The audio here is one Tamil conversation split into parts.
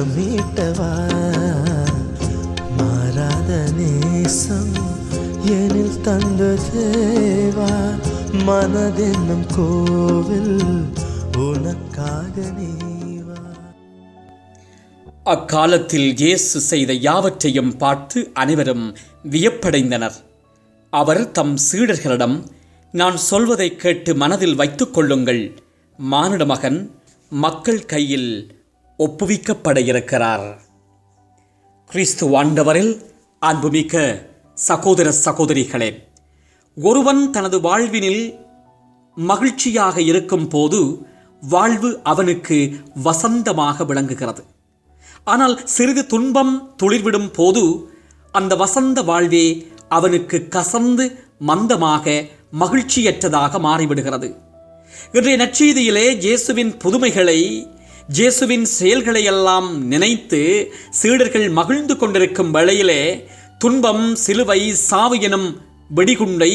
ஸ்வரம் மீட்டவா மாறாத நேசம் எனில் தந்த தேவா மனதென்னும் கோவில் உனக்காக நீவா? அக்காலத்தில் இயேசு செய்த யாவற்றையும் பார்த்து அனைவரும் வியப்படைந்தனர். அவர் தம் சீடர்களிடம் நான் சொல்வதைக் கேட்டு மனதில் வைத்துக் கொள்ளுங்கள். மானிட மகன் மக்கள் கையில் ஒப்புவிக்கப்பட இருக்கிறார் கிறிஸ்து ஆண்டவரில் அன்புமிக்க சகோதர சகோதரிகளே ஒருவன் தனது வாழ்வினில் மகிழ்ச்சியாக இருக்கும் போது வாழ்வு அவனுக்கு வசந்தமாக விளங்குகிறது. ஆனால் சிறிது துன்பம் துளிர்விடும் போது அந்த வசந்த வாழ்வே அவனுக்கு கசந்து மந்தமாக மகிழ்ச்சியற்றதாக மாறிவிடுகிறது. இன்றைய நற்செய்தியிலே இயேசுவின் புதுமைகளை இயேசுவின் செயல்களை எல்லாம் நினைத்து சீடர்கள் மகிழ்ந்து கொண்டிருக்கும் வேளையிலே துன்பம் சிலுவை சாவு எனும் வெடிகுண்டை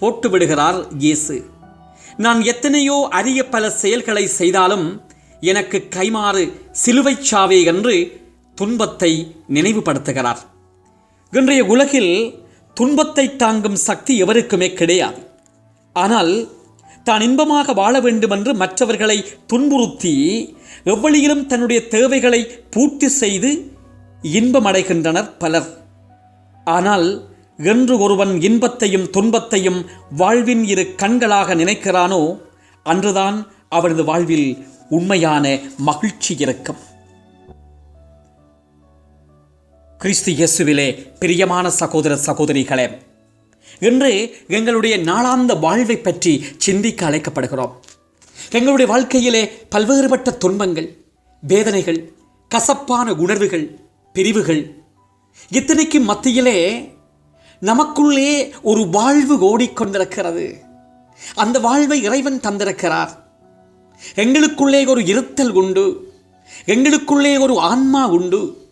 போட்டு விடுகிறார் இயேசு. நான் எத்தனையோ அரிய பல செயல்களை செய்தாலும் எனக்கு கைமாறு சிலுவைச் சாவே என்று துன்பத்தை நினைவுபடுத்துகிறார். இன்றைய உலகில் துன்பத்தை தாங்கும் சக்தி எவருக்குமே கிடையாது. ஆனால் தான் இன்பமாக வாழ வேண்டுமென்று மற்றவர்களை துன்புறுத்தி எவ்வழியிலும் தன்னுடைய தேவைகளை பூர்த்தி செய்து இன்பமடைகின்றனர் பலர். ஆனால் என்று ஒருவன் இன்பத்தையும் துன்பத்தையும் வாழ்வின் இரு கண்களாக நினைக்கிறானோ அன்றுதான் அவனது வாழ்வில் உண்மையான மகிழ்ச்சி இருக்கும். கிறிஸ்து இயேசுவிலே பிரியமான சகோதர சகோதரிகளே இன்று எங்களுடைய நாளாந்த வாழ்வை பற்றி சிந்திக்க அழைக்கப்படுகிறோம். எங்களுடைய வாழ்க்கையிலே பல்வேறுபட்ட துன்பங்கள் வேதனைகள் கசப்பான உணர்வுகள் பிரிவுகள். இத்தனைக்கு மத்தியிலே நமக்குள்ளே ஒரு வாழ்வு ஓடிக்கொண்டிருக்கிறது. அந்த வாழ்வை இறைவன் தந்திருக்கிறார். எங்களுக்குள்ளே ஒரு இருத்தல் உண்டு. எங்களுக்குள்ளே ஒரு ஆன்மா உண்டு.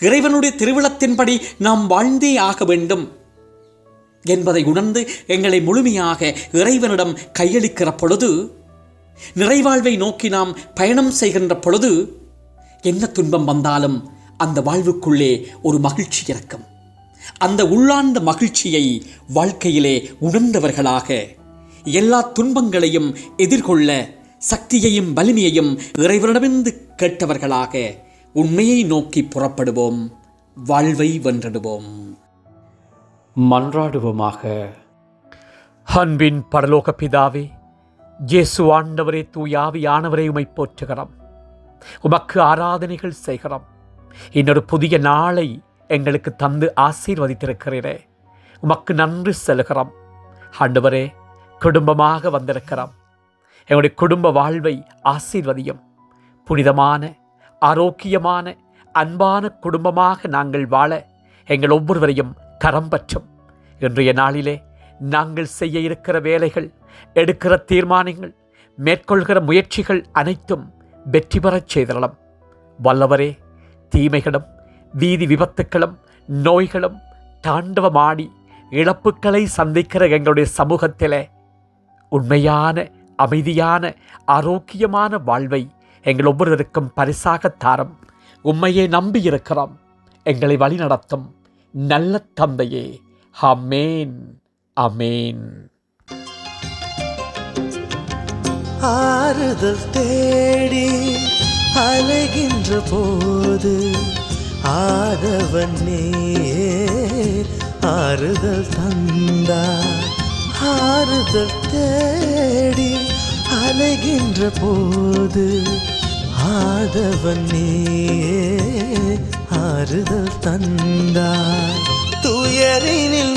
இறைவனுடைய திருவிழத்தின்படி நாம் வாழ்ந்தே ஆக வேண்டும் என்பதை உணர்ந்து எங்களை முழுமையாக இறைவனிடம் கையளிக்கிற பொழுது நிறைவாழ்வை நோக்கி நாம் பயணம் செய்கின்ற பொழுது என்ன துன்பம் வந்தாலும் அந்த வாழ்வுக்குள்ளே ஒரு மகிழ்ச்சி இருக்கும் அந்த உள்ளார்ந்த மகிழ்ச்சியை வாழ்க்கையிலே உணர்ந்தவர்களாக எல்லா துன்பங்களையும் எதிர்கொள்ள சக்தியையும் வலிமையையும் இறைவனிடமிருந்து கேட்டவர்களாக உண்மையை நோக்கி புறப்படுவோம் வாழ்வை வென்றிடுவோம். மன்றாடுவோமாக. அன்பின் பரலோக பிதாவே இயேசு ஆண்டவரே தூயாவியானவரே உமை போற்றுகிறோம். உமக்கு ஆராதனைகள் செய்கிறோம். இன்னொரு புதிய நாளை எங்களுக்கு தந்து ஆசீர்வதித்திருக்கிறீரே. உமக்கு நன்றி செலுகிறோம். ஆண்டவரே குடும்பமாக வந்திருக்கிறோம். எங்களுடைய குடும்ப வாழ்வை ஆசீர்வதியும். புனிதமான ஆரோக்கியமான அன்பான குடும்பமாக நாங்கள் வாழ எங்கள் ஒவ்வொருவரையும் கரம் பற்றும். இன்றைய நாளிலே நாங்கள் செய்ய இருக்கிற வேலைகள் எடுக்கிற தீர்மானங்கள் மேற்கொள்கிற முயற்சிகள் அனைத்தும் வெற்றி பெறச் செய்தரலாம் வல்லவரே தீமைகளும் வீதி விபத்துக்களும் நோய்களும் தாண்டவமாடி இழப்புக்களை சந்திக்கிற எங்களுடைய சமூகத்திலே உண்மையான அமைதியான ஆரோக்கியமான வாழ்வை எங்கள் ஒவ்வொருவருக்கும் பரிசாக தாரம். உண்மையை நம்பியிருக்கிறோம் எங்களை வழிநடத்தும் நல்ல தந்தையே. அமேன் அமேன் ஆறுதல் தேடி அலைகின்ற போது ஆதவன் நீ ஆறுதல் தந்தா ஆறுதல் தேடி அலைகின்ற போது ஆதவன் நீ ஆறுதல் தந்தாய் துயரினில்